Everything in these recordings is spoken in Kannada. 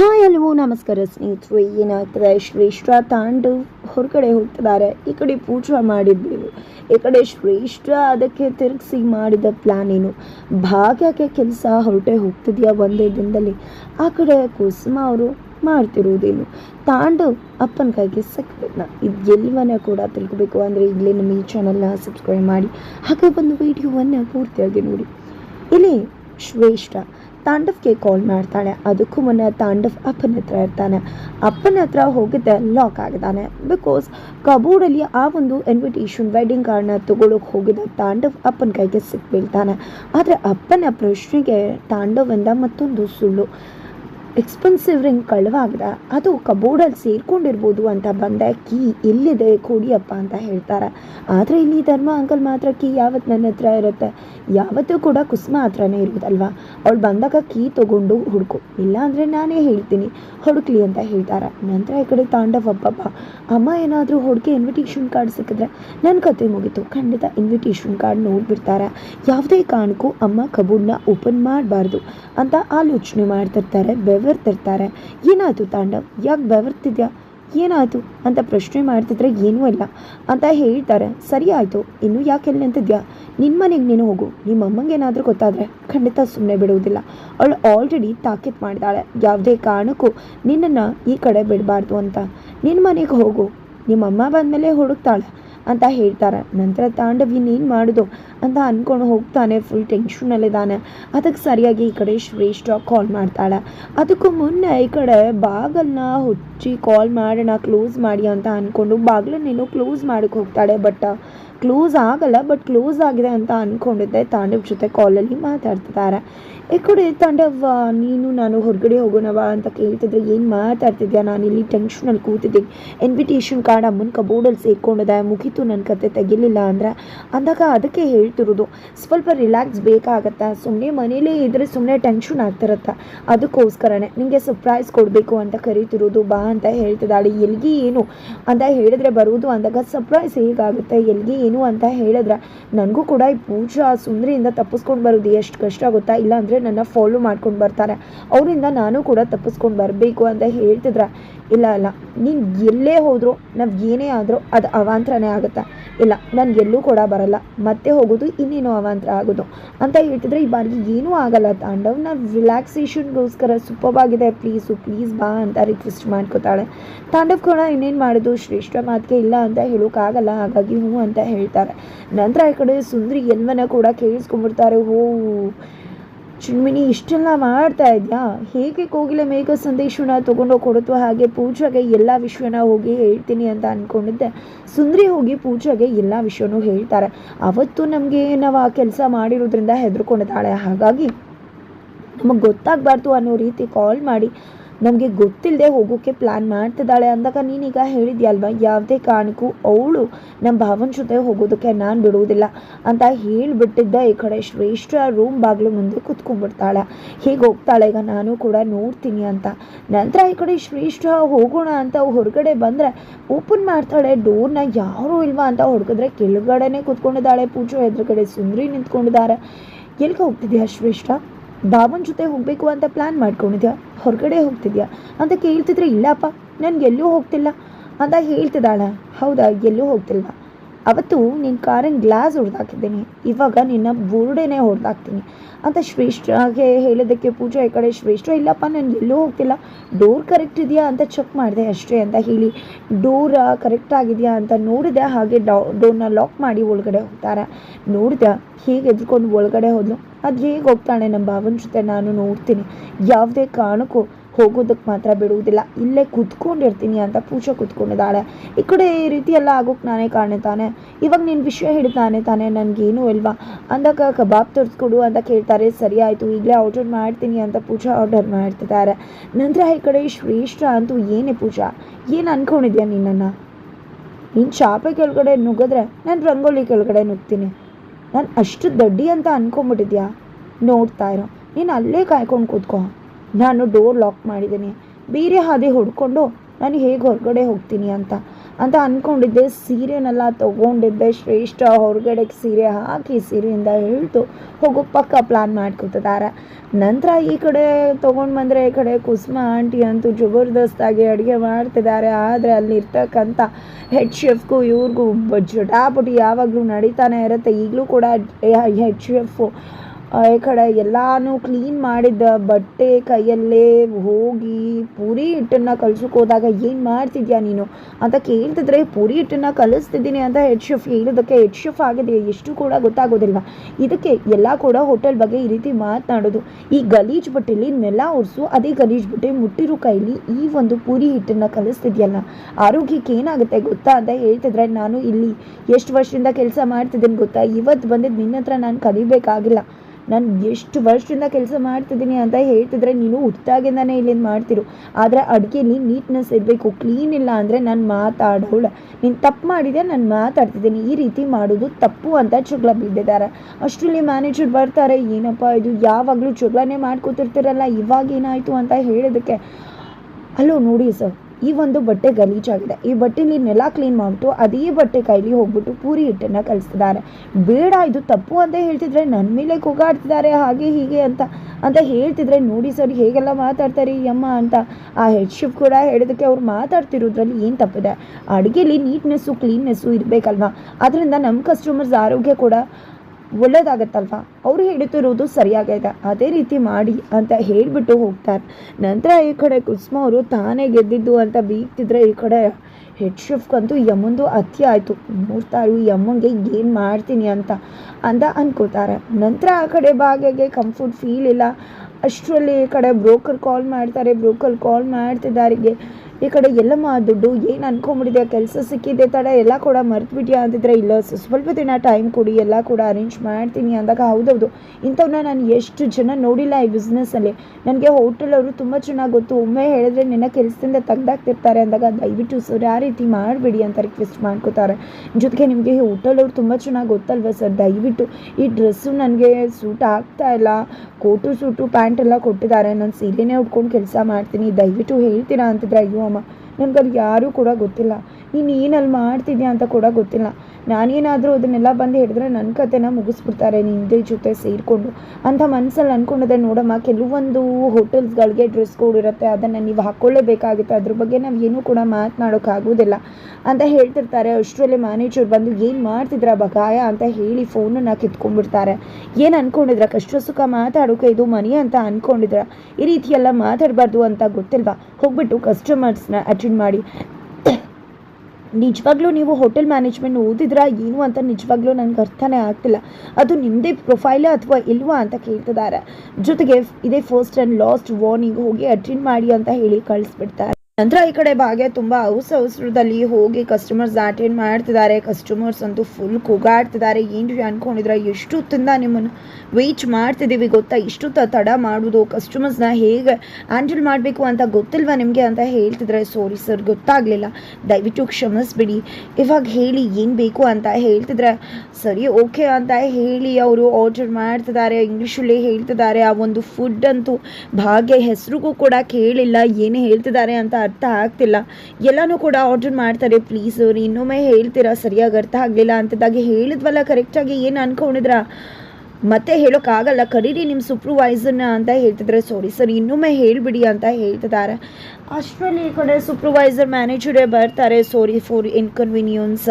ಹಾಯ್ ಅಲ್ವೋ ನಮಸ್ಕಾರ ಸ್ನೇಹಿತರು. ಏನಾಗ್ತದೆ? ಶ್ರೇಷ್ಠ ತಾಂಡು ಹೊರಗಡೆ ಹೋಗ್ತಿದ್ದಾರೆ. ಈ ಕಡೆ ಪೂಜಾ ಮಾಡಿದ್ದೇವೆ ಈ ಕಡೆ ಶ್ರೇಷ್ಠ ಅದಕ್ಕೆ ತಿರುಗಿಸಿ ಮಾಡಿದ ಪ್ಲಾನ್ ಏನು? ಭಾಗ್ಯಕ್ಕೆ ಕೆಲಸ ಹೊರಟೆ ಹೋಗ್ತಿದೆಯಾ ಒಂದೇ ದಿನದಲ್ಲಿ? ಆ ಕಡೆ ಕುಸುಮ ಅವರು ಮಾಡ್ತಿರುವುದೇನು ತಾಂಡು ಅಪ್ಪನ ಕೈಗೆ ಸಿಕ್ಬೇಕನ್ನ ಇದು ಎಲ್ಲಿವನ್ನ ಕೂಡ ತಿಳ್ಕೊಬೇಕು ಅಂದರೆ ಈಗಲೇ ನಮ್ಮ ಈ ಚಾನಲ್ನ ಸಬ್ಸ್ಕ್ರೈಬ್ ಮಾಡಿ. ಹಾಗೆ ಒಂದು ವಿಡಿಯೋವನ್ನು ಪೂರ್ತಿಯಾಗಿ ನೋಡಿ. ಇಲ್ಲಿ ಶ್ರೇಷ್ಠ ತಾಂಡವ್ಗೆ ಕಾಲ್ ಮಾಡ್ತಾಳೆ. ಅದಕ್ಕೂ ಮುನ್ನ ತಾಂಡವ್ ಅಪ್ಪನ ಹತ್ರ ಇರ್ತಾನೆ. ಅಪ್ಪನ ಹತ್ರ ಹೋಗಿದ್ದೆ ಲಾಕ್ ಆಗಿದ್ದಾನೆ. ಬಿಕಾಸ್ ಕಬೋರ್ಡಲ್ಲಿ ಆ ಒಂದು ಇನ್ವಿಟೇಷನ್ ವೆಡ್ಡಿಂಗ್ ಕಾರ್ಡ್ನ ತಗೊಳಕ್ಕೆ ಹೋಗಿದ್ದ ತಾಂಡವ್ ಅಪ್ಪನ ಕೈಗೆ ಸಿಕ್ಬೀಳ್ತಾನೆ ಆದರೆ ಅಪ್ಪನ ಪ್ರಶ್ನೆಗೆ ತಾಂಡವಿಂದ ಮತ್ತೊಂದು ಸುಳ್ಳು. ಎಕ್ಸ್ಪೆನ್ಸಿವ್ ರಿಂಗ್ ಕಳುವಾಗಿದೆ. ಅದು ಕಬೋರ್ಡಲ್ಲಿ ಸೇರ್ಕೊಂಡಿರ್ಬೋದು ಅಂತ ಬಂದೆ ಕೀ ಎಲ್ಲಿದೆ ಕೊಡಿಯಪ್ಪ ಅಂತ ಹೇಳ್ತಾರೆ. ಆದರೆ ಇಲ್ಲಿ ಧರ್ಮ ಅಂಕಲ್ ಮಾತ್ರ ಕೀ ಯಾವತ್ತು ನನ್ನ ಹತ್ರ ಇರುತ್ತೆ. ಯಾವತ್ತೂ ಕೂಡ ಕುಸುಮ ಹತ್ರನೇ ಇರೋದಲ್ವಾ ಅವಳು ಬಂದಾಗ ಕೀ ತೊಗೊಂಡು ಹುಡುಕು. ಇಲ್ಲ ಅಂದರೆ ನಾನೇ ಹೇಳ್ತೀನಿ, ಹುಡುಕ್ಲಿ ಅಂತ ಹೇಳ್ತಾರೆ. ನಂತರ ಈ ಕಡೆ ತಾಂಡವ್ ಅಪ್ಪಪ್ಪ ಅಮ್ಮ ಏನಾದರೂ ಹುಡುಗಿ ಇನ್ವಿಟೇಷನ್ ಕಾರ್ಡ್ ಸಿಕ್ಕಿದ್ರೆ ನನ್ನ ಕತೆ ಮುಗೀತು. ಖಂಡಿತ ಇನ್ವಿಟೇಷನ್ ಕಾರ್ಡ್ ನೋಡಿಬಿಡ್ತಾರೆ. ಯಾವುದೇ ಕಾರಣಕ್ಕೂ ಅಮ್ಮ ಕಬೋರ್ಡ್ನ ಓಪನ್ ಮಾಡಬಾರ್ದು ಅಂತ ಆಲೋಚನೆ ಮಾಡ್ತಿರ್ತಾರೆ. ಬೆವರ್ತಿರ್ತಾರೆ. ಏನಾಯ್ತು ತಾಂಡವ್ ಯಾಕೆ ಬೆವರ್ತಿದ್ಯಾ? ಏನಾಯ್ತು ಅಂತ ಪ್ರಶ್ನೆ ಮಾಡ್ತಿದ್ರೆ ಏನೂ ಇಲ್ಲ ಅಂತ ಹೇಳ್ತಾರೆ. ಸರಿ ಆಯಿತು, ಇನ್ನು ಯಾಕೆ ಎಲ್ಲಿ ನಿಂತಿದ್ಯಾ? ನಿನ್ನ ಮನೆಗೆ ನೀನು ಹೋಗು. ನಿಮ್ಮ ಅಮ್ಮಂಗೆ ಏನಾದರೂ ಗೊತ್ತಾದರೆ ಖಂಡಿತ ಸುಮ್ಮನೆ ಬಿಡುವುದಿಲ್ಲ ಅವಳು ಆಲ್ರೆಡಿ ತಾಕೀತ್ ಮಾಡಿದಾಳೆ. ಯಾವುದೇ ಕಾರಣಕ್ಕೂ ನಿನ್ನನ್ನು ಈ ಕಡೆ ಬಿಡಬಾರ್ದು ಅಂತ. ನಿನ್ನ ಮನೆಗೆ ಹೋಗು. ನಿಮ್ಮ ಅಮ್ಮ ಬಂದಮೇಲೆ ಹುಡುಕ್ತಾಳೆ. ಅಂತ ಹೇಳ್ತಾರೆ. ನಂತರ ತಾಂಡವ್ ಇನ್ನೇನು ಮಾಡೋದು ಅಂತ ಅಂದ್ಕೊಂಡು ಹೋಗ್ತಾನೆ ಫುಲ್ ಟೆನ್ಷನಲ್ಲಿದ್ದಾನೆ ಅದಕ್ಕೆ ಸರಿಯಾಗಿ ಈ ಕಡೆ ಶ್ರೇಷ್ಠ ಕಾಲ್ ಮಾಡ್ತಾಳೆ. ಅದಕ್ಕೂ ಮುನ್ನೆ ಈ ಕಡೆ ಬಾಗಲನ್ನ ಹುಚ್ಚಿ ಕಾಲ್ ಮಾಡೋಣ ಕ್ಲೋಸ್ ಮಾಡಿ ಅಂತ ಅಂದ್ಕೊಂಡು ಬಾಗಿಲನ್ನೇನೋ ಕ್ಲೋಸ್ ಮಾಡಕ್ಕೆ ಹೋಗ್ತಾಳೆ. ಬಟ್ ಕ್ಲೋಸ್ ಆಗಲ್ಲ ಬಟ್ ಕ್ಲೋಸ್ ಆಗಿದೆ ಅಂತ ಅಂದ್ಕೊಂಡಿದ್ದೆ ತಾಂಡವ್ ಜೊತೆ ಕಾಲಲ್ಲಿ ಮಾತಾಡ್ತಿದ್ದಾರೆ. ಈ ಕಡೆ, ತಾಂಡವ್ವ, ನೀನು, ನಾನು ಹೊರಗಡೆ ಹೋಗೋಣವ ಅಂತ ಕೇಳ್ತಿದ್ರೆ ಏನು ಮಾತಾಡ್ತಿದ್ಯಾ? ನಾನು ಇಲ್ಲಿ ಟೆನ್ಷನಲ್ಲಿ ಕೂತಿದ್ದೆ ಇನ್ವಿಟೇಷನ್ ಕಾರ್ಡ್ ಅಮ್ಮನ ಕಬೋರ್ಡಲ್ಲಿ ಸೇರ್ಕೊಂಡಿದೆ. ಮುಗೀತು ನನ್ನ ಕತೆ ತೆಗಿಲಿಲ್ಲ ಅಂದರೆ. ಅಂದಾಗ ಅದಕ್ಕೆ ಹೇಳ್ತಿರೋದು, ಸ್ವಲ್ಪ ರಿಲ್ಯಾಕ್ಸ್ ಬೇಕಾಗತ್ತೆ? ಸುಮ್ಮನೆ ಮನೇಲೇ ಇದ್ದರೆ ಸುಮ್ಮನೆ ಟೆನ್ಷನ್ ಆಗ್ತಿರತ್ತೆ. ಅದಕ್ಕೋಸ್ಕರನೇ ನಿಮಗೆ ಸರ್ಪ್ರೈಸ್ ಕೊಡಬೇಕು ಅಂತ ಕರೀತಿರೋದು, ಬಾ ಅಂತ ಹೇಳ್ತಿದ್ದಾಳೆ. ಎಲ್ಲಿಗೆ ಏನು ಅಂತ ಹೇಳಿದ್ರೆ ಬರೋದು ಅಂದಾಗ ಸರ್ಪ್ರೈಸ್ ಹೇಗಾಗುತ್ತೆ? ಎಲ್ಲಿಗೆ ಏನು ಅಂತ ಹೇಳಿದ್ರೆ ನನಗೂ ಕೂಡ ಈ ಪೂಜಾ ಸುಂದರಿಯಿಂದ ತಪ್ಪಿಸ್ಕೊಂಡು ಬರೋದು ಎಷ್ಟು ಕಷ್ಟ ಆಗುತ್ತಾ ಇಲ್ಲ ಅಂದರೆ ನನ್ನ ಫಾಲೋ ಮಾಡ್ಕೊಂಡು ಬರ್ತಾರೆ. ಅವರಿಂದ ನಾನು ಕೂಡ ತಪ್ಪಿಸ್ಕೊಂಡು ಬರಬೇಕು ಅಂತ ಹೇಳ್ತಿದ್ರೆ, ಇಲ್ಲ ಇಲ್ಲ. ನೀನು ಎಲ್ಲೇ ಹೋದರೂ ನಾವು ಏನೇ ಆದರೂ ಅದು ಅವಾಂತರನೇ ಆಗುತ್ತೆ. ಇಲ್ಲ, ನಾನು ಎಲ್ಲೂ ಕೂಡ ಬರಲ್ಲ. ಮತ್ತೆ ಹೋಗೋದು ಇನ್ನೇನು ಅವಾಂತರ ಆಗೋದು. ಅಂತ ಹೇಳ್ತಿದ್ರೆ ಈ ಬಾರಿಗೆ ಏನೂ ಆಗಲ್ಲ. ತಾಂಡವ್ ನಾವು ರಿಲ್ಯಾಕ್ಸೇಷನ್ಗೋಸ್ಕರ ಸೂಪರ್ವಾಗಿದೆ ಪ್ಲೀಸು ಪ್ಲೀಸ್ ಬಾ ಅಂತ ರಿಕ್ವೆಸ್ಟ್ ಮಾಡ್ಕೊತಾಳೆ. ತಾಂಡವ್ ಕೂಡ ಇನ್ನೇನು ಮಾಡೋದು? ಶ್ರೇಷ್ಠ ಮಾತಿಗೆ ಇಲ್ಲ ಅಂತ ಹೇಳೋಕ್ಕಾಗಲ್ಲ ಹಾಗಾಗಿ ಹ್ಞೂ ಅಂತ ಹೇಳ್ತಾರೆ. ನಂತರ ಈ ಕಡೆ ಸುಂದರಿ ಎಲ್ವನ ಕೂಡ ಕೇಳಿಸ್ಕೊಂಡ್ಬಿಡ್ತಾರೆ. ಹೋ ಚಿನ್ಮಿನಿ ಇಷ್ಟೆಲ್ಲ ಮಾಡ್ತಾ ಇದೆಯಾ? ಹೇಗೆ ಕೋಗಿಲೆ ಮೇಘ ಸಂದೇಶನ ತೊಗೊಂಡೋಗಿ ಕೊಡುತ್ತೋ ಹಾಗೆ ಪೂಜಾಗೆ ಎಲ್ಲ ವಿಷಯನ ಹೋಗಿ ಹೇಳ್ತೀನಿ ಅಂತ ಅಂದ್ಕೊಂಡಿದ್ದೆ ಸುಂದರಿ ಹೋಗಿ ಪೂಜಾಗೆ ಎಲ್ಲ ವಿಷಯನೂ ಹೇಳ್ತಾರೆ. ಅವತ್ತು ನಮಗೆ ನಾವು ಆ ಕೆಲಸ ಮಾಡಿರೋದ್ರಿಂದ ಹೆದರ್ಕೊಂಡಿದ್ದಾಳೆ. ಹಾಗಾಗಿ, ನಮಗೆ ಗೊತ್ತಾಗಬಾರ್ದು ಅನ್ನೋ ರೀತಿ ಕಾಲ್ ಮಾಡಿ. ನಮಗೆ ಗೊತ್ತಿಲ್ಲದೆ ಹೋಗೋಕ್ಕೆ ಪ್ಲ್ಯಾನ್ ಮಾಡ್ತಿದ್ದಾಳೆ ಅಂದಾಗ ನೀನೀಗ ಹೇಳಿದ್ಯಲ್ವ? ಯಾವುದೇ ಕಾರಣಕ್ಕೂ ಅವಳು ನಮ್ಮ ಭಾವನ ಜೊತೆ ಹೋಗೋದಕ್ಕೆ ನಾನು ಬಿಡುವುದಿಲ್ಲ ಅಂತ ಹೇಳಿಬಿಟ್ಟಿದ್ದ ಈ ಕಡೆ ಶ್ರೇಷ್ಠ ರೂಮ್ ಬಾಗಿಲು ಮುಂದೆ ಕುತ್ಕೊಂಡ್ಬಿಡ್ತಾಳೆ. ಹೀಗೆ ಹೋಗ್ತಾಳೆ? ಈಗ ನಾನು ಕೂಡ ನೋಡ್ತೀನಿ ಅಂತ. ನಂತರ ಈ ಕಡೆ ಶ್ರೇಷ್ಠ ಹೋಗೋಣ ಅಂತ ಹೊರಗಡೆ ಬಂದರೆ ಓಪನ್ ಮಾಡ್ತಾಳೆ. ಡೋರ್ನ ಯಾರೂ ಇಲ್ವಾ ಅಂತ ಹುಡುಕಿದ್ರೆ ಕೆಳಗಡೆನೆ ಕುತ್ಕೊಂಡಿದ್ದಾಳೆ. ಪೂಜೆ ಎದುರುಗಡೆ ಸುಂದ್ರಿ ನಿಂತ್ಕೊಂಡಿದ್ದಾರೆ. ಎಲ್ಲಿಗೆ ಹೋಗ್ತಿದ್ಯಾ ಶ್ರೇಷ್ಠ? ಬಾಬನ ಜೊತೆ ಹೋಗಬೇಕು ಅಂತ ಪ್ಲ್ಯಾನ್ ಮಾಡ್ಕೊಂಡಿದ್ಯಾ? ಹೊರಗಡೆ ಹೋಗ್ತಿದ್ಯಾ? ಅಂತ ಕೇಳ್ತಿದ್ರೆ, ಇಲ್ಲಪ್ಪ, ನನಗೆ ಎಲ್ಲೂ ಹೋಗ್ತಿಲ್ಲ ಅಂತ ಹೇಳ್ತಿದ್ದಾಳೆ. ಹೌದಾ ಎಲ್ಲೂ ಹೋಗ್ತಿಲ್ಲ. ಅವತ್ತು ನಿನ್ನ ಕಾರಿನ ಗ್ಲಾಸ್ ಹೊಡೆದಾಕಿದ್ದೀನಿ ಇವಾಗ ನಿನ್ನ ಬೋರ್ಡೇನೆ ಹೊಡೆದಾಕ್ತೀನಿ ಅಂತ ಶ್ರೇಷ್ಠಗೆ ಹೇಳೋದಕ್ಕೆ ಪೂಜಾ ಈ ಕಡೆ, ಶ್ರೇಷ್ಠ, ಇಲ್ಲಪ್ಪ, ನಾನು ಎಲ್ಲೂ ಹೋಗ್ತಿಲ್ಲ. ಡೋರ್ ಕರೆಕ್ಟ್ ಇದೆಯಾ ಅಂತ ಚೆಕ್ ಮಾಡಿದೆ ಅಷ್ಟೇ ಅಂತ ಹೇಳಿ, ಡೋರ್ ಕರೆಕ್ಟ್ ಆಗಿದೆಯಾ ಅಂತ ನೋಡಿದೆ. ಹಾಗೆ ಡೋರ್ನ ಲಾಕ್ ಮಾಡಿ ಒಳಗಡೆ ಹೋಗ್ತಾರೆ. ನೋಡಿದೆ ಹೇಗೆ ಎದ್ಕೊಂಡು ಒಳಗಡೆ ಹೋದ್ಲು? ಅದು ಹೇಗೆ ಹೋಗ್ತಾಳೆ ನಮ್ಮ ಭಾವನ ಜೊತೆ ನಾನು ನೋಡ್ತೀನಿ. ಯಾವುದೇ ಕಾರಣಕ್ಕೂ ಹೋಗೋದಕ್ಕೆ ಮಾತ್ರ ಬಿಡುವುದಿಲ್ಲ. ಇಲ್ಲೇ ಕುತ್ಕೊಂಡಿರ್ತೀನಿ ಅಂತ ಪೂಜಾ ಕುತ್ಕೊಂಡಿದ್ದಾಳೆ. ಈ ಕಡೆ ಈ ರೀತಿ ಎಲ್ಲ ಆಗೋಕ್ಕೆ ನಾನೇ ಕಾರಣ ತಾನೆ. ಇವಾಗ ನೀನು ವಿಷಯ ಹಿಡಿತಾನೆ ತಾನೆ, ನನಗೇನು ಇಲ್ವಾ? ಅಂದಾಗ ಕಬಾಬ್ ತರಿಸ್ಕೊಡು ಅಂತ ಕೇಳ್ತಾರೆ. ಸರಿ ಆಯಿತು, ಈಗಲೇ ಆರ್ಡರ್ ಮಾಡ್ತೀನಿ ಅಂತ ಪೂಜಾ ಆರ್ಡರ್ ಮಾಡ್ತಿದ್ದಾರೆ. ನಂತರ ಈ ಕಡೆ ಶ್ರೇಷ್ಠ ಅಂತೂ ಏನೇ ಪೂಜಾ, ಏನು ಅಂದ್ಕೊಂಡಿದ್ಯಾ ನಿನ್ನನ್ನು? ನೀನು ಚಾಪೆ ಕೆಳಗಡೆ ನುಗ್ಗಿದ್ರೆ ನಾನು ರಂಗೋಲಿ ಕೆಳಗಡೆ ನುಗ್ತೀನಿ. ನಾನು ಅಷ್ಟು ದಡ್ಡಿ ಅಂತ ಅಂದ್ಕೊಂಬಿಟ್ಟಿದ್ಯಾ ನೋಡ್ತಾ ಇರೋ, ನೀನು ಅಲ್ಲೇ ಕಾಯ್ಕೊಂಡು ಕೂತ್ಕೋ. ನಾನು ಡೋರ್ ಲಾಕ್ ಮಾಡಿದ್ದೀನಿ. ಬೇರೆ ಹಾದಿ ಹೊಡ್ಕೊಂಡು ನಾನು ಹೇಗೆ ಹೊರಗಡೆ ಹೋಗ್ತೀನಿ ಅಂತ. ಅಂತ ಅಂದ್ಕೊಂಡಿದ್ದೆ ಸೀರೆನೆಲ್ಲ ತೊಗೊಂಡಿದ್ದೆ. ಶ್ರೇಷ್ಠ ಹೊರಗಡೆಗೆ ಸೀರೆ ಹಾಕಿ ಸೀರೆಯಿಂದ ಇಳಿದು ಹೋಗೋ ಪಕ್ಕ ಪ್ಲಾನ್ ಮಾಡ್ಕೊತಿದ್ದಾರೆ. ನಂತರ ಈ ಕಡೆ ತೊಗೊಂಡು ಬಂದರೆ ಈ ಕಡೆ ಕುಸುಮ ಆಂಟಿ ಅಂತೂ ಜಬರ್ದಸ್ತಾಗಿ ಅಡುಗೆ ಮಾಡ್ತಿದ್ದಾರೆ. ಆದರೆ ಅಲ್ಲಿರ್ತಕ್ಕಂಥ ಹೆಡ್ ಶೆಫ್ಗೂ ಇವ್ರಿಗೂ ಜಟಾಪಟಿ ಯಾವಾಗಲೂ ನಡೀತಾನೆ ಇರುತ್ತೆ. ಈಗಲೂ ಕೂಡ ಹೆಡ್ ಶೆಫು ಈ ಕಡೆ ಎಲ್ಲಾನು ಕ್ಲೀನ್ ಮಾಡಿದ್ದ ಬಟ್ಟೆ ಕೈಯಲ್ಲೇ ಹೋಗಿ ಪೂರಿ ಹಿಟ್ಟನ್ನು ಕಲ್ಸೋಕೆ ಹೋದಾಗ ಏನು ಮಾಡ್ತಿದ್ಯಾ ನೀನು ಅಂತ ಕೇಳ್ತಿದ್ರೆ ಪೂರಿ ಹಿಟ್ಟನ್ನು ಕಲಿಸ್ತಿದ್ದೀನಿ ಅಂತ ಹೆಡ್ ಶೆಫ್ ಹೇಳೋದಕ್ಕೆ ಹೆಡ್ ಶೆಫ್ ಆಗಿದೆ ಎಷ್ಟು ಕೂಡ ಗೊತ್ತಾಗೋದಿಲ್ಲ. ಇದಕ್ಕೆ ಎಲ್ಲ ಕೂಡ ಹೋಟೆಲ್ ಬಗ್ಗೆ ಈ ರೀತಿ ಮಾತನಾಡೋದು. ಈ ಗಲೀಜ್ ಬಟ್ಟೆಲಿ ನೆಲ ಒರೆಸು, ಅದೇ ಗಲೀಜ್ ಬಟ್ಟೆ ಮುಟ್ಟಿರೋ ಕೈಲಿ ಈ ಒಂದು ಪೂರಿ ಹಿಟ್ಟನ್ನು ಕಲಿಸ್ತಿದ್ಯಲ್ಲ. ಆರೋಗ್ಯಕ್ಕೆ ಏನಾಗುತ್ತೆ ಗೊತ್ತಾ ಅಂತ ಹೇಳ್ತಿದ್ರೆ ನಾನು ಇಲ್ಲಿ ಎಷ್ಟು ವರ್ಷದಿಂದ ಕೆಲಸ ಮಾಡ್ತಿದ್ದೀನಿ ಗೊತ್ತಾ? ಇವತ್ತು ಬಂದಿದ್ದು ನಿನ್ನ ಹತ್ರ ನಾನು ಕಲಿಬೇಕಾಗಿಲ್ಲ. ನಾನು ಎಷ್ಟು ವರ್ಷದಿಂದ ಕೆಲಸ ಮಾಡ್ತಿದ್ದೀನಿ ಅಂತ ಹೇಳ್ತಿದ್ರೆ ನೀನು ಹುಟ್ಟಾಗಿಂದಾನೇ ಇಲ್ಲಿಂದ ಮಾಡ್ತಿರು. ಆದರೆ ಅಡುಗೆಲಿ ನೀಟ್ನೆಸ್ ಇರಬೇಕು, ಕ್ಲೀನ್ ಇಲ್ಲ ಅಂದರೆ ನಾನು ಮಾತಾಡೋಳ ನೀನು ತಪ್ಪು ಮಾಡಿದೆ ನಾನು ಮಾತಾಡ್ತಿದ್ದೀನಿ. ಈ ರೀತಿ ಮಾಡೋದು ತಪ್ಪು ಅಂತ ಚುಗ್ಲ ಬಿದ್ದಿದ್ದಾರೆ. ಅಷ್ಟರಲ್ಲಿ ಮ್ಯಾನೇಜರ್ ಬರ್ತಾರೆ, ಏನಪ್ಪ ಇದು? ಯಾವಾಗಲೂ ಚುಗ್ಲನೇ ಮಾಡ್ಕೊತಿರ್ತೀರಲ್ಲ, ಇವಾಗ ಏನಾಯಿತು ಅಂತ ಹೇಳೋದಕ್ಕೆ. ಅಲ್ಲೋ ನೋಡಿ ಸರ್ ಈ ಒಂದು ಬಟ್ಟೆ ಗಲೀಜಾಗಿದೆ ಈ ಬಟ್ಟೆಲಿ ನೆಲ ಕ್ಲೀನ್ ಮಾಡಿಬಿಟ್ಟು ಅದೇ ಬಟ್ಟೆ ಕೈಲಿ ಹೋಗ್ಬಿಟ್ಟು ಪೂರಿ ಹಿಟ್ಟನ್ನು ಕಲಿಸ್ತಿದ್ದಾರೆ. ಬೇಡ, ಇದು ತಪ್ಪು ಅಂತ ಹೇಳ್ತಿದ್ರೆ ನನ್ನ ಮೇಲೆ ಕೂಗಾಡ್ತಿದ್ದಾರೆ, ಹಾಗೆ ಹೀಗೆ ಅಂತ ಅಂತ ಹೇಳ್ತಿದ್ರೆ ನೋಡಿ ಸರ್, ಹೇಗೆಲ್ಲ ಮಾತಾಡ್ತಾರೆ ಯಮ್ಮ ಅಂತ. ಆ ಹೆಡ್ ಶಿಫ್ ಕೂಡ ಹೇಳೋದಕ್ಕೆ ಅವ್ರು ಮಾತಾಡ್ತಿರೋದ್ರಲ್ಲಿ ಏನು ತಪ್ಪಿದೆ? ಅಡುಗೆಲಿ ನೀಟ್ನೆಸ್ಸು ಕ್ಲೀನ್ನೆಸ್ಸು ಇರಬೇಕಲ್ವಾ? ಅದರಿಂದ ನಮ್ಮ ಕಸ್ಟಮರ್ಸ್ ಆರೋಗ್ಯ ಕೂಡ ಒಳ್ಳೇದಾಗತ್ತಲ್ವಾ? ಅವ್ರು ಹೇಳುತ್ತಿರುವುದು ಸರಿಯಾಗೈತೆ. ಅದೇ ರೀತಿ ಮಾಡಿ ಅಂತ ಹೇಳಿಬಿಟ್ಟು ಹೋಗ್ತಾರೆ. ನಂತರ ಈ ಕಡೆ ಕುಸುಮ ಅವರು ತಾನೇ ಗೆದ್ದಿದ್ದು ಅಂತ ಬೀಗ್ತಿದ್ರೆ ಈ ಕಡೆ ಹೆಡ್ ಶಿಫ್ಟ್ಗಂತೂ ಯಮ್ಮಂದು ಅತಿ ಆಯಿತು. ನೋಡ್ತಾರು ಯಮ್ಮಂಗೆ ಏನು ಮಾಡ್ತೀನಿ ಅಂತ ಅಂತ ಅಂದ್ಕೋತಾರೆ ನಂತರ ಆ ಕಡೆ ಭಾಗ್ಯಗೆ ಕಂಫರ್ಟ್ ಫೀಲ್ ಇಲ್ಲ. ಅಷ್ಟರಲ್ಲಿ ಈ ಕಡೆ ಬ್ರೋಕರ್ ಕಾಲ್ ಮಾಡ್ತಾರೆ. ಬ್ರೋಕರ್ ಕಾಲ್ ಮಾಡ್ತಿದ್ದಾರಿಗೆ ಈ ಕಡೆ ಎಲ್ಲಮ್ಮ ದುಡ್ಡು ಏನು ಅನ್ಕೊಂಬಿಟ್ಟಿದೆ ಕೆಲಸ ಸಿಕ್ಕಿದೆ ತಡ, ಎಲ್ಲ ಕೂಡ ಮರ್ತ್ಬಿಟ್ಯಾ ಅಂತಿದ್ರೆ ಇಲ್ಲ, ಸ್ವಲ್ಪ ದಿನ ಟೈಮ್ ಕೊಡಿ, ಎಲ್ಲ ಕೂಡ ಅರೇಂಜ್ ಮಾಡ್ತೀನಿ ಅಂದಾಗ ಹೌದೌದು. ಇಂಥವನ್ನ ನಾನು ಎಷ್ಟು ಜನ ನೋಡಿಲ್ಲ ಈ ಬಿಸ್ನೆಸ್ಸಲ್ಲಿ ನನಗೆ ಹೋಟೆಲ್ ಅವರು ತುಂಬ ಚೆನ್ನಾಗಿ ಗೊತ್ತು. ಒಮ್ಮೆ ಹೇಳಿದ್ರೆ ನಿನ್ನ ಕೆಲಸದಿಂದ ತೆಗ್ದಾಕ್ತಿರ್ತಾರೆ ಅಂದಾಗ ದಯವಿಟ್ಟು ಸರ್ ಆ ರೀತಿ ಮಾಡಬೇಡಿ ಅಂತ ರಿಕ್ವೆಸ್ಟ್ ಮಾಡ್ಕೋತಾರೆ. ಜೊತೆಗೆ ನಿಮಗೆ ಹೋಟೆಲ್ ಅವ್ರು ತುಂಬ ಚೆನ್ನಾಗಿ ಗೊತ್ತಲ್ವ ಸರ್? ದಯವಿಟ್ಟು ಈ ಡ್ರೆಸ್ಸು ನನಗೆ ಸೂಟ್ ಆಗ್ತಾ ಇಲ್ಲ. ಕೋಟು ಸೂಟು ಪ್ಯಾಂಟ್ ಎಲ್ಲ ಕೊಟ್ಟಿದ್ದಾರೆ. ನಾನು ಸೀರೆನೇ ಉಟ್ಕೊಂಡು ಕೆಲಸ ಮಾಡ್ತೀನಿ. ದಯವಿಟ್ಟು ಹೇಳ್ತೀರಾ ಅಂತಿದ್ರೆ, ಅಯ್ಯೋ ಅಮ್ಮ ನನಗದು ಯಾರೂ ಕೂಡ ಗೊತ್ತಿಲ್ಲ. ನೀನು ಏನಲ್ಲಿ ಮಾಡ್ತಿದ್ಯಾ ಅಂತ ಕೂಡ ಗೊತ್ತಿಲ್ಲ. ನಾನೇನಾದರೂ ಅದನ್ನೆಲ್ಲ ಬಂದು ಹಿಡಿದ್ರೆ ನನ್ನ ಕತೆನ ಮುಗಿಸ್ಬಿಡ್ತಾರೆ ನಿಂದೆ ಜೊತೆ ಸೇರಿಕೊಂಡು. ಅಂತ ಮನಸ್ಸಲ್ಲಿ ಅಂದ್ಕೊಂಡಿದೆ ನೋಡಮ್ಮ, ಕೆಲವೊಂದು ಹೋಟೆಲ್ಸ್ಗಳಿಗೆ ಡ್ರೆಸ್ ಕೋಡ್ ಇರುತ್ತೆ, ಅದನ್ನು ನೀವು ಹಾಕ್ಕೊಳ್ಳೇಬೇಕಾಗುತ್ತೆ. ಅದ್ರ ಬಗ್ಗೆ ನಾವು ಏನೂ ಕೂಡ ಮಾತನಾಡೋಕ್ಕಾಗೋದಿಲ್ಲ ಅಂತ ಹೇಳ್ತಿರ್ತಾರೆ, ಅಷ್ಟರಲ್ಲಿ ಮ್ಯಾನೇಜರ್ ಬಂದು, ಏನು ಮಾಡ್ತಿದ್ರ ಬಗಾಯ? ಅಂತ ಹೇಳಿ ಫೋನನ್ನು ಕಿತ್ಕೊಂಡ್ಬಿಡ್ತಾರೆ. ಏನು ಅಂದ್ಕೊಂಡಿದ್ರ ಕಷ್ಟ ಸುಖ ಮಾತಾಡೋಕೆ ಇದು ಮನಿ ಅಂತ ಅಂದ್ಕೊಂಡಿದ್ರ ಈ ರೀತಿಯೆಲ್ಲ ಮಾತಾಡಬಾರ್ದು ಅಂತ ಗೊತ್ತಿಲ್ವಾ? ಹೋಗ್ಬಿಟ್ಟು ಕಸ್ಟಮರ್ಸ್ನ ಅಟೆಂಡ್ ಮಾಡಿ. ನಿಜವಾಗ್ಲೂ ನೀವು ಹೋಟೆಲ್ ಮ್ಯಾನೇಜ್ಮೆಂಟ್ ಓದಿದ್ರಾ ಏನು ಅಂತ ನಿಜವಾಗ್ಲೂ ನನಗೆ ಅರ್ಥನೇ ಆಗ್ತಿಲ್ಲ. ಅದು ನಿಮ್ಮದೇ ಪ್ರೊಫೈಲ ಅಥವಾ ಇಲ್ವಾ ಅಂತ ಕೇಳ್ತಿದ್ದಾರೆ. ಜೊತೆಗೆ ಇದೇ ಫಸ್ಟ್ ಆ್ಯಂಡ್ ಲಾಸ್ಟ್ ವಾರ್ನಿಂಗ್ ಹೋಗಿ ಅಟೆಂಡ್ ಮಾಡಿ ಅಂತ ಹೇಳಿ ಕಳಿಸ್ಬಿಡ್ತಾರೆ. ನಂತರ ಈ ಕಡೆ ಭಾಗ್ಯ ತುಂಬ ಅವಸರ ಅವಸರದಲ್ಲಿ ಹೋಗಿ ಕಸ್ಟಮರ್ಸ್ ಅಟೆಂಡ್ ಮಾಡ್ತಿದ್ದಾರೆ. ಕಸ್ಟಮರ್ಸ್ ಅಂತೂ ಫುಲ್ ಕೂಗಾಡ್ತಿದ್ದಾರೆ. ಏನ್ರಿ ಅನ್ಕೊಂಡಿದ್ರೆ ಎಷ್ಟು ತಿಂದ ನಿಮ್ಮನ್ನು ವೆಯ್ಟ್ ಮಾಡ್ತಿದ್ದೀವಿ ಗೊತ್ತಾ? ಇಷ್ಟು ತ- ತಡ ಮಾಡೋದು. ಕಸ್ಟಮರ್ಸ್ನ ಹೇಗೆ ಹ್ಯಾಂಡಲ್ ಮಾಡಬೇಕು ಅಂತ ಗೊತ್ತಿಲ್ವಾ ನಿಮಗೆ ಅಂತ ಹೇಳ್ತಿದ್ರೆ? ಸಾರಿ ಸರ್ ಗೊತ್ತಾಗಲಿಲ್ಲ. ದಯವಿಟ್ಟು ಕ್ಷಮಿಸ್ಬಿಡಿ. ಇವಾಗ ಹೇಳಿ ಏನು ಬೇಕು ಅಂತ ಹೇಳ್ತಿದ್ರೆ, ಸರಿ ಓಕೆ ಅಂತ ಹೇಳಿ ಅವರು ಆರ್ಡರ್ ಮಾಡ್ತಿದ್ದಾರೆ. ಇಂಗ್ಲೀಷಲ್ಲಿ ಹೇಳ್ತಿದ್ದಾರೆ. ಆ ಒಂದು ಫುಡ್ ಅಂತೂ ಭಾಗ್ಯ ಹೆಸರಿಗೂ ಕೂಡ ಕೇಳಿಲ್ಲ. ಏನು ಹೇಳ್ತಿದ್ದಾರೆ ಅಂತ ಅರ್ಥ ಆಗ್ತಿಲ್ಲ. ಎಲ್ಲನೂ ಕೂಡ ಆರ್ಡರ್ ಮಾಡ್ತಾರೆ ಪ್ಲೀಸ್ ಅವ್ರು ಇನ್ನೊಮ್ಮೆ ಹೇಳ್ತೀರಾ? ಸರಿಯಾಗಿ ಅರ್ಥ ಆಗಲಿಲ್ಲ ಅಂತದಾಗಿ ಹೇಳಿದ್ವಲ್ಲ ಕರೆಕ್ಟಾಗಿ ಏನು ಅನ್ಕೊಂಡಿದ್ರ? ಮತ್ತೆ ಹೇಳೋಕ್ಕಾಗಲ್ಲ ಕರೀರಿ ನಿಮ್ಮ ಸೂಪರ್ವೈಸರ್ನ ಅಂತ ಹೇಳ್ತಿದ್ರೆ. ಸಾರಿ ಸರ್ ಇನ್ನೊಮ್ಮೆ ಹೇಳಿಬಿಡಿ ಅಂತ ಹೇಳ್ತಿದ್ದಾರೆ ಅಷ್ಟರಲ್ಲಿ ಈ ಕಡೆ ಸೂಪರ್ವೈಸರ್ ಮ್ಯಾನೇಜರೇ ಬರ್ತಾರೆ ಸಾರಿ ಫಾರ್ ಇನ್ಕನ್ವೀನಿಯನ್ಸ್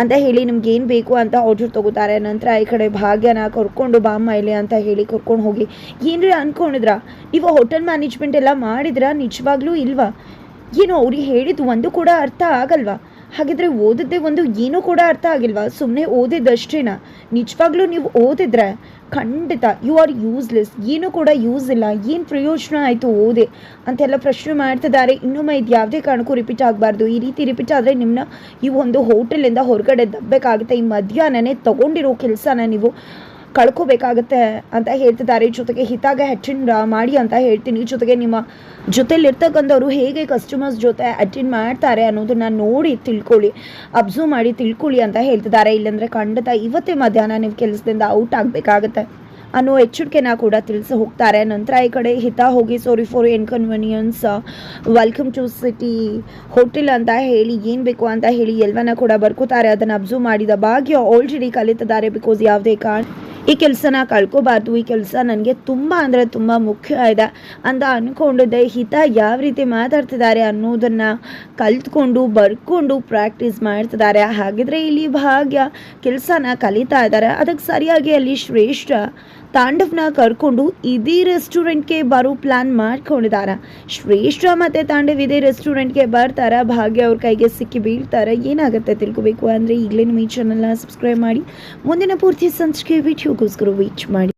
ಅಂತ ಹೇಳಿ ನಿಮ್ಗೆ ಏನು ಬೇಕು ಅಂತ ಆರ್ಡರ್ ತಗೋತಾರೆ. ನಂತರ ಈ ಕಡೆ ಭಾಗ್ಯನ ಕರ್ಕೊಂಡು ಬಾಮ್ಮ ಇಲ್ಲಿ ಅಂತ ಹೇಳಿ ಕರ್ಕೊಂಡು ಹೋಗಿ. ಏನ್ರಿ ಅನ್ಕೊಂಡಿದ್ರ? ನೀವು ಹೋಟೆಲ್ ಮ್ಯಾನೇಜ್ಮೆಂಟ್ ಎಲ್ಲ ಮಾಡಿದ್ರಾ? ನಿಜವಾಗ್ಲೂ ಇಲ್ವಾ? ಏನು ಅವ್ರಿಗೆ ಹೇಳಿದ್ದು ಒಂದು ಕೂಡ ಅರ್ಥ ಆಗಲ್ವಾ? ಹಾಗಿದ್ರೆ ಓದಿದ್ದೆ ಒಂದು ಏನೂ ಕೂಡ ಅರ್ಥ ಆಗಿಲ್ವಾ? ಸುಮ್ಮನೆ ಓದಿದ್ದಷ್ಟೇನಾ? ನಿಜವಾಗ್ಲೂ ನೀವು ಓದಿದ್ರೆ ಖಂಡಿತ ಯು ಆರ್ ಯೂಸ್ಲೆಸ್ ಏನೂ ಕೂಡ ಯೂಸ್ ಇಲ್ಲ. ಏನು ಪ್ರಯೋಜನ ಆಯಿತು ಓದೆ? ಅಂತೆಲ್ಲ ಪ್ರಶ್ನೆ ಮಾಡ್ತಿದ್ದಾರೆ. ಇನ್ನೊಮ್ಮೆ ಇದು ಯಾವುದೇ ಕಾರಣಕ್ಕೂ ರಿಪೀಟ್ ಆಗಬಾರ್ದು. ಈ ರೀತಿ ರಿಪೀಟ್ ಆದರೆ ನಿಮ್ಮನ್ನ ಈ ಒಂದು ಹೋಟೆಲಿಂದ ಹೊರಗಡೆ ದಬ್ಬಬೇಕಾಗುತ್ತೆ ಈ ಮಧ್ಯಾಹ್ನನೇ ತಗೊಂಡಿರೋ ಕೆಲಸನ ನೀವು ಕಳ್ಕೋಬೇಕಾಗತ್ತೆ ಅಂತ ಹೇಳ್ತಿದ್ದಾರೆ. ಜೊತೆಗೆ ಹಿತಾಗ ಅಟೆಂಡ್ ಮಾಡಿ ಅಂತ ಹೇಳ್ತೀನಿ. ಜೊತೆಗೆ ನಿಮ್ಮ ಜೊತೆಲಿರ್ತಕ್ಕಂಥವ್ರು ಹೇಗೆ ಕಸ್ಟಮರ್ಸ್ ಜೊತೆ ಅಟೆಂಡ್ ಮಾಡ್ತಾರೆ ಅನ್ನೋದನ್ನ ನೋಡಿ ತಿಳ್ಕೊಳ್ಳಿ. ಅಬ್ಸರ್ವ್ ಮಾಡಿ ತಿಳ್ಕೊಳ್ಳಿ ಅಂತ ಹೇಳ್ತಿದ್ದಾರೆ. ಇಲ್ಲಾಂದರೆ ಖಂಡಿತ ಇವತ್ತೇ ಮಧ್ಯಾಹ್ನ ನೀವು ಕೆಲಸದಿಂದ ಔಟ್ ಆಗಬೇಕಾಗತ್ತೆ. ಅನ್ನೋ ಎಚ್ಚರಿಕೆನ ಕೂಡ ತಿಳಿಸಿ ಹೋಗ್ತಾರೆ. ನಂತರ ಈ ಕಡೆ ಹಿತ ಹೋಗಿ sorry for inconvenience welcome to city hotel ಅಂತ ಹೇಳಿ, ಏನು ಬೇಕು ಅಂತ ಹೇಳಿ ಎಲ್ಲವನ್ನ ಕೂಡ ಬರ್ಕೋತಾರೆ. ಅದನ್ನು ಅಬ್ಸರ್ವ್ ಮಾಡಿದ ಭಾಗ್ಯ ಆಲ್ರೆಡಿ ಕಲಿತಿದ್ದಾರೆ ಬಿಕಾಸ್ ಯಾವುದೇ ಕಾರಣ ಈ ಕೆಲಸನ ಕಳ್ಕೊಬಾರ್ದು, ಈ ಕೆಲಸ ನನಗೆ ತುಂಬ ಅಂದರೆ ತುಂಬ ಮುಖ್ಯ ಇದೆ ಅಂತ ಅಂದ್ಕೊಂಡಿದ್ದೆ ಹಿತ ಯಾವ ರೀತಿ ಮಾತಾಡ್ತಿದ್ದಾರೆ ಅನ್ನೋದನ್ನು ಕಲ್ತ್ಕೊಂಡು, ಬರ್ಕೊಂಡು ಪ್ರಾಕ್ಟೀಸ್ ಮಾಡ್ತಿದ್ದಾರೆ. ಹಾಗಿದ್ರೆ ಇಲ್ಲಿ ಭಾಗ್ಯ ಕೆಲಸನ ಕಲಿತಾ ಇದ್ದಾರೆ. ಅದಕ್ಕೆ ಸರಿಯಾಗಿ ಅಲ್ಲಿ ಶ್ರೇಷ್ಠ ತಾಂಡವ್ನ ಕರ್ಕೊಂಡು ಇದೇ ರೆಸ್ಟೋರೆಂಟ್ಗೆ ಬರೋ ಪ್ಲಾನ್ ಮಾಡ್ಕೊಂಡಿದ್ದಾರೆ ಶ್ರೇಷ್ಠ ಮತ್ತು ತಾಂಡವ್ ಇದೇ ರೆಸ್ಟೋರೆಂಟ್ಗೆ ಬರ್ತಾರೆ. ಭಾಗ್ಯ ಅವ್ರ ಕೈಗೆ ಸಿಕ್ಕಿ ಬೀಳ್ತಾರೆ. ಏನಾಗುತ್ತೆ ತಿಳ್ಕೊಬೇಕು ಅಂದರೆ ಈಗಲೇ ನಮ್ಮ ಈ ಚಾನಲ್ನ ಸಬ್ಸ್ಕ್ರೈಬ್ ಮಾಡಿ. ಮುಂದಿನ ಪೂರ್ತಿ ಸಂಚಿಕೆ ವಿಡಿಯೋಗೋಸ್ಕರ ವೀಚ್ ಮಾಡಿ.